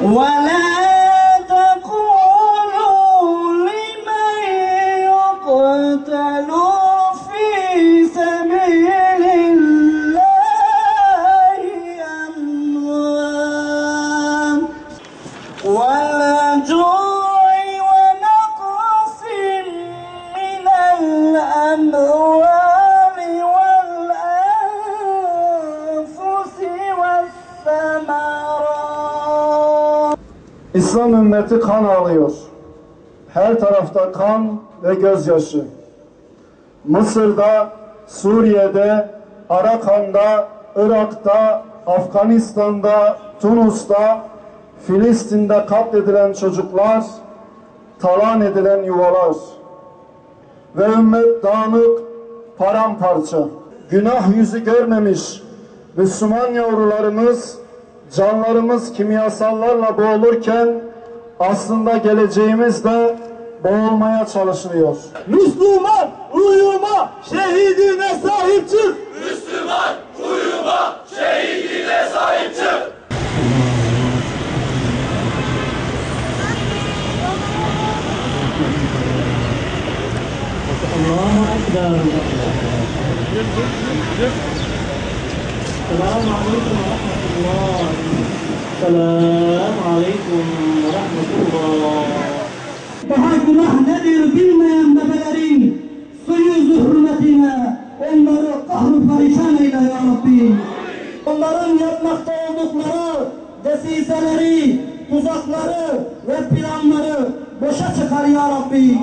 ولا تقولوا لمن يقتل في سبيل الله أموات ولا جوع İslam ümmeti kan ağlıyor. Her tarafta kan ve gözyaşı. Mısır'da, Suriye'de, Arakan'da, Irak'ta, Afganistan'da, Tunus'ta, Filistin'de katledilen çocuklar, talan edilen yuvalar ve ümmet dağınık, paramparça. Günah yüzü görmemiş Müslüman yavrularımız, canlarımız kimyasallarla boğulurken aslında geleceğimiz de boğulmaya çalışılıyor. Müslüman uyuma şehidine sahip çık. Müslüman uyuma şehidine sahip çık. Allahu Ekber. السلام عليكم ورحمة الله السلام عليكم ورحمة الله Daha günah nedir bilmeyen bebelerin suyu hürmetine onları kahru perişan eyle ya Rabbi. Onların yapmakta oldukları desiseleri, tuzakları ve planları boşa çıkar ya Rabbi.